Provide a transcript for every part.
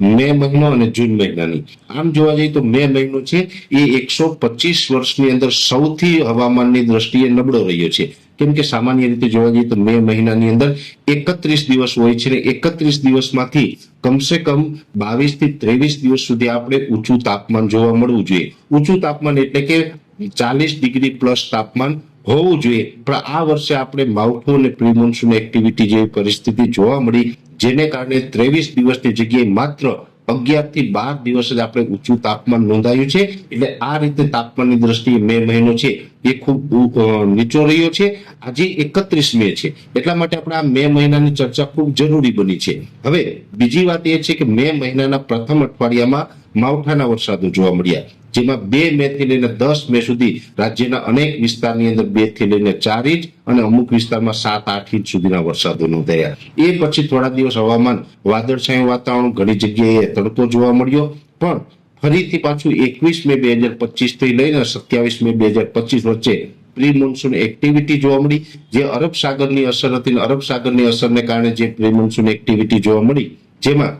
મે મહિનો અને જૂન મહિનાની. આમ જોવા જઈએ તો મે મહિનો છે, એ એકસો પચીસ વર્ષની અંદર સૌથી હવામાનની દ્રષ્ટિએ નબળો રહ્યો છે. કેમ કે સામાન્ય રીતે જોવા જઈએ તો મે મહિનાની અંદર એકત્રીસ દિવસ હોય છે ને એકત્રીસ દિવસમાંથી કમસે કમ બાવીસથી ત્રેવીસ દિવસ સુધી આપણે ઊંચું તાપમાન જોવા મળવું જોઈએ. ઊંચું તાપમાન એટલે કે ચાલીસ ડિગ્રી પ્લસ તાપમાન હોવું જોઈએ. પણ આ વર્ષે આપણે માવઠું અને પ્રિમોન્સૂન એક્ટિવિટી જેવી પરિસ્થિતિ જોવા મળી, જેને કારણે ત્રેવીસ દિવસની જગ્યાએ માત્ર અગિયારથી બાર દિવસ જ આપણે ઊંચું તાપમાન નોંધાયું છે. એટલે આ રીતે તાપમાનની દ્રષ્ટિએ મે મહિનો છે એ ખૂબ નીચો રહ્યો છે. આજે એકત્રીસ મે છે. એટલા માટે આપણે આ મે મહિનાની ચર્ચા ખૂબ જરૂરી બની છે. હવે બીજી વાત એ છે કે મે મહિનાના પ્રથમ અઠવાડિયામાં માવઠાના વરસાદો જોવા મળ્યા. જેમાં બે મે થી લઈને દસ મે સુધી રાજ્યના અનેક વિસ્તારની અંદર બેથી લઈને ચાર ઇંચ અને અમુક વિસ્તારમાં સાત, આઠ ઇંચ સુધીના વરસાદો નોંધાયા એ પછી થોડા દિવસ હવામાન વાદળછાયું વાતાવરણ ઘણી જગ્યાએ તડકો જોવા મળ્યો, પણ ફરીથી પાછું એકવીસ મે બે હજાર પચીસથી લઈને સત્યાવીસ મે બે હજાર પચીસ વચ્ચે પ્રી મોન્સૂન એક્ટિવિટી જોવા મળી, જે અરબ સાગરની અસર હતી અરબ સાગરની અસરને કારણે જે પ્રી મોન્સૂન એક્ટિવિટી જોવા મળી, જેમાં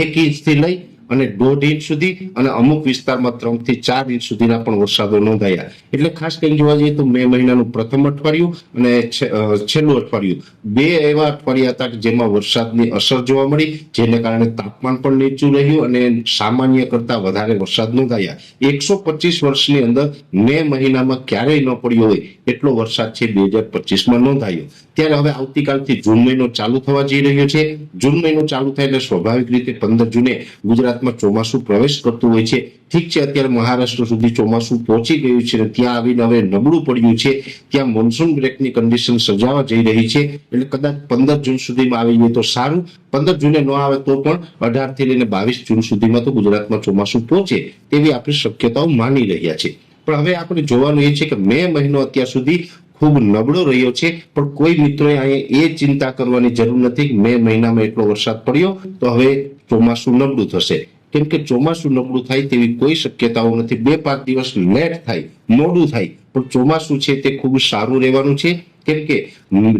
એક ઇંચથી લઈ અને દોઢ ઇંચ સુધી અને અમુક વિસ્તારમાં ત્રણથી ચાર ઇંચ સુધીના પણ વરસાદો નોંધાયા. એટલે ખાસ કરીને જોવા જઈએ તો મે મહિનાનું પ્રથમ અઠવાડિયું અને છેલ્લું અઠવાડિયું. બે એવા અઠવાડિયા હતા જેમાં વરસાદની અસર જોવા મળી, જેને કારણે તાપમાન પણ નીચું રહ્યું અને સામાન્ય કરતા વધારે વરસાદ નોંધાયા. એકસો પચીસ વર્ષની અંદર મે મહિનામાં ક્યારેય ન પડ્યો હોય એટલો વરસાદ છે બે હજાર પચીસમાં નોંધાયો. ત્યારે હવે આવતીકાલથી જૂન મહિનો ચાલુ થવા જઈ રહ્યો છે. જૂન મહિનો ચાલુ થાય એટલે સ્વાભાવિક રીતે પંદર જૂને ગુજરાતમાં ચોમાસું પ્રવેશ કરતું હોય છે. ઠીક છે, અત્યારે મહારાષ્ટ્ર સુધી ચોમાસું પહોંચી ગયું છે ત્યાં આવીને હવે નબળું પડ્યું છે. ત્યાં મોન્સૂન બ્રેકની કન્ડિશન સર્જાવા જઈ રહી છે. એટલે કદાચ પંદર જૂન સુધીમાં આવી જાય તો સારું. પંદર જૂને ન આવે તો પણ અઢારથી લઈને બાવીસ જૂન સુધીમાં તો ગુજરાતમાં ચોમાસું પહોંચે તેવી આપણે શક્યતાઓ માની રહ્યા છે. પણ હવે આપણે જોવાનું એ છે કે મે મહિનો અત્યાર સુધી ખૂબ નબળો રહ્યો છે. પણ કોઈ મિત્રોએ અહીંયા એ ચિંતા કરવાની જરૂર નથી મે મહિનામાં એટલો વરસાદ પડ્યો, તો હવે ચોમાસું નબળું થશે. કેમ કે ચોમાસું નબળું થાય તેવી કોઈ શક્યતાઓ નથી. બે પાંચ દિવસ લેટ થાય, મોડું થાય, પણ ચોમાસું છે તે ખૂબ સારું રહેવાનું છે. કેમ કે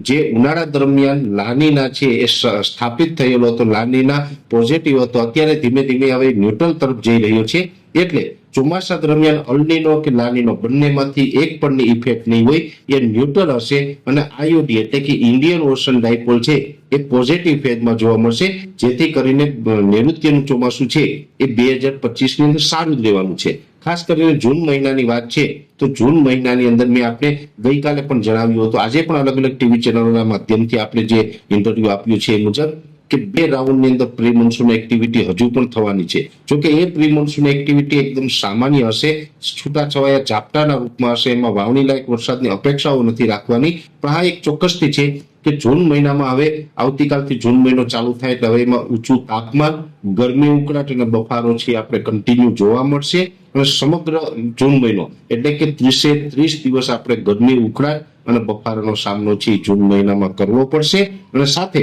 જે ઉનાળા દરમિયાન લાનીના છે એ સ્થાપિત થયેલો હતો, લાનીના પોઝિટિવ હતો. અત્યારે ધીમે ધીમે હવે ન્યુટ્રલ તરફ જઈ રહ્યો છે. એટલે ચોમાસા દરમિયાન અલનીનો કે લાનીનો બંનેમાંથી એક પણની ઇફેક્ટ નહીં હોય, એ ન્યુટ્રલ હશે અને આયોડી એટલે કે ઇન્ડિયન ઓશન ડાયપોલ છે, એ પોઝિટિવ ફેઝમાં જોવા મળશે, જેથી કરીને નૈઋત્યનું ચોમાસું છે, એ બે હજાર પચીસની અંદર સારું જ રહેવાનું છે. ખાસ કરીને જૂન મહિનાની વાત છે, તો જૂન મહિનાની અંદર મેં આપણે ગઈકાલે પણ જણાવ્યું હતું. આજે પણ અલગ અલગ ટીવી ચેનલોના માધ્યમથી આપણે જે ઇન્ટરવ્યુ આપ્યું છે એ મુજબ કે બે રાઉન્ડની અંદર પ્રી મોન્સૂન એક્ટિવિટી હજુ પણ થવાની છે. જોકે એ પ્રી મોન્સૂન એક્ટિવિટી એકદમ સામાન્ય હશે, છૂટાછવાયા ઝાપટાના રૂપમાં હશે, એમાં વાવણી લાયક વરસાદની અપેક્ષાઓ નથી રાખવાની. પણ આ એક ચોક્કસથી છે કે જૂન મહિનામાં હવે, આવતીકાલથી જૂન મહિનો ચાલુ થાય એટલે હવે એમાં ઊંચું તાપમાન, ગરમી ઉકળાટ અને બફારો છે આપણે કન્ટિન્યુ જોવા મળશે. અને સમગ્ર જૂન મહિનો, એટલે કે ત્રીસે ત્રીસ દિવસ આપણે ગરમી ઉકળાટ અને બફારાનો સામનો છે જૂન મહિનામાં કરવો પડશે. અને સાથે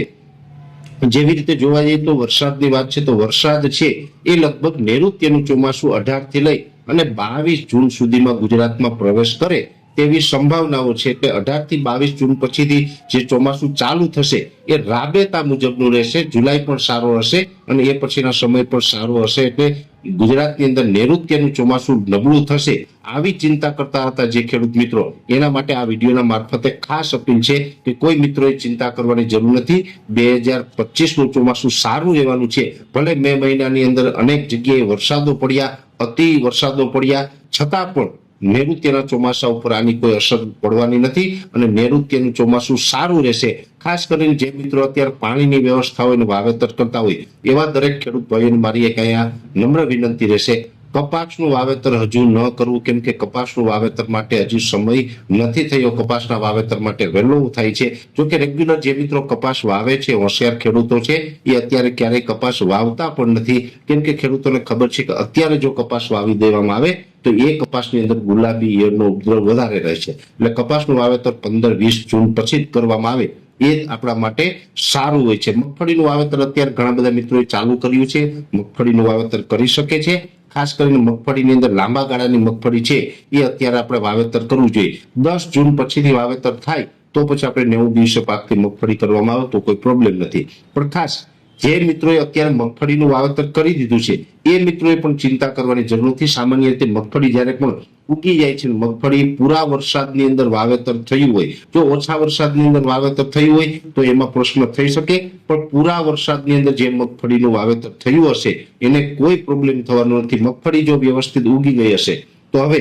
જેવી રીતે જોવા જઈએ તો વરસાદની વાત છે, તો વરસાદ છે એ લગભગ નૈઋત્યનું ચોમાસું અઢારથી લઈ અને બાવીસ જૂન સુધીમાં ગુજરાતમાં પ્રવેશ કરે તેવી સંભાવનાઓ છે. કે અઢારથી બાવીસ જૂન પછીથી જે ચોમાસું ચાલુ થશે એ રાબેતા મુજબનું રહેશે, જુલાઈ પણ સારો હશે અને એ પછીના સમય પણ સારો હશે. એટલે ગુજરાતની અંદર નૈઋત્યનું ચોમાસું નબળું થશે આવી ચિંતા કરતા હતા જે ખેડૂત મિત્રો. એના માટે આ વિડીયોના મારફતે ખાસ અપીલ છે કે કોઈ મિત્રોએ ચિંતા કરવાની જરૂર નથી. બે હજાર પચીસનું ચોમાસું સારું રહેવાનું છે. ભલે મે મહિનાની અંદર અનેક જગ્યાએ વરસાદો પડ્યા, અતિ વરસાદો પડ્યા. છતાં પણ નૈઋત્યના ચોમાસા ઉપર આની કોઈ અસર પડવાની નથી અને નૈઋત્યનું ચોમાસું સારું રહેશે. ખાસ કરીને જે મિત્રો અત્યારે પાણીની વ્યવસ્થા હોય ને વાવેતર કરતા હોય એવા દરેક ખેડૂત ભાઈઓને મારી એક અહીંયા નમ્ર વિનંતી રહેશે. કપાસનું વાવેતર હજુ ન કરવું, કેમ કે કપાસનું વાવેતર માટે હજુ સમય નથી થયો. કપાસના વાવેતર માટે વહેલો થાય છે. જો કે રેગ્યુલર જે મિત્રો કપાસ વાવે છે, હોશિયાર ખેડૂતો છે, એ અત્યારે ક્યારેય કપાસ વાવતા પણ નથી. કેમ કે ખેડૂતોને ખબર છે કે અત્યારે જો કપાસ વાવી દેવામાં આવે, તો એ કપાસની અંદર ગુલાબી ઈયળનો ઉપદ્રવ વધારે રહે છે. એટલે કપાસનું વાવેતર પંદર, વીસ જૂન પછી જ કરવામાં આવે, એ આપણા માટે સારું હોય છે. મગફળીનું વાવેતર અત્યારે ઘણા બધા મિત્રોએ ચાલુ કર્યું છે. મગફળીનું વાવેતર કરી શકે છે. ખાસ કરીને મગફળીની અંદર લાંબા ગાળાની મગફળી છે, એ અત્યારે આપણે વાવેતર કરવું જોઈએ. દસ જૂન પછીથી વાવેતર થાય, તો પછી આપણે નેવું દિવસે પાકથી મગફળી કરવામાં આવે, તો કોઈ પ્રોબ્લેમ નથી. પણ ખાસ જે મિત્રોએ અત્યારે મગફળીનું વાવેતર કરી દીધું છે, એ મિત્રોએ પણ ચિંતા કરવાની જરૂર નથી. સામાન્ય રીતે મગફળી જ્યારે પણ ઉગી જાય છે, મગફળી પૂરા વરસાદની અંદર વાવેતર થયું હોય, જો ઓછા વરસાદની અંદર વાવેતર થયું હોય, તો એમાં પ્રશ્ન થઈ શકે. પણ પૂરા વરસાદની અંદર જે મગફળીનું વાવેતર થયું હશે, એને કોઈ પ્રોબ્લેમ થવાનો નથી. મગફળી જો વ્યવસ્થિત ઉગી ગઈ હશે, તો હવે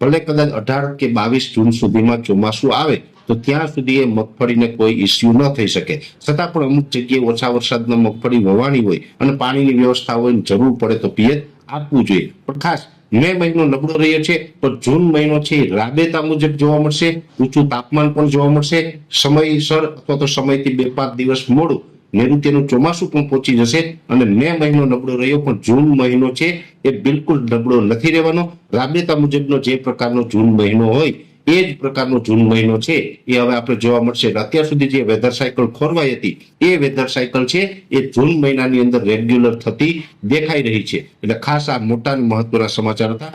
ભલે કદાચ અઢાર કે બાવીસ જૂન સુધીમાં ચોમાસું આવે તો ત્યાં સુધી એ મગફળીને કોઈ ઇસ્યુ ન થઈ શકે. છતાં પણ અમુક જગ્યાએ ઓછા વરસાદમાં મગફળી વવાણી હોય અને પાણીની વ્યવસ્થા હોય જરૂર પડે તો પિયત આપવું જોઈએ. પણ ખાસ, મે મહિનો નબળો રહ્યો છે પણ જૂન મહિનો છે રાબેતા મુજબ જોવા મળશે, ઊંચું તાપમાન પણ જોવા મળશે, સમયસર અથવા તો સમયથી બે પાંચ દિવસ મોડું નૈઋત્યનું ચોમાસું પણ પહોંચી જશે અને મે મહિનો નબળો રહ્યો પણ જૂન મહિનો છે એ બિલકુલ નબળો નથી રહેવાનો. રાબેતા મુજબનો જે પ્રકારનો જૂન મહિનો હોય એ જ પ્રકારનો જૂન મહિનો છે. એ હવે આપણે જોવા મળશે. અત્યાર સુધી જે વેધર સાયકલ ખોરવાઈ હતી, એ વેધર સાયકલ છે, એ જૂન મહિનાની અંદર રેગ્યુલર થતી દેખાઈ રહી છે. એટલે ખાસ આ મોટા મહત્વના સમાચાર હતા.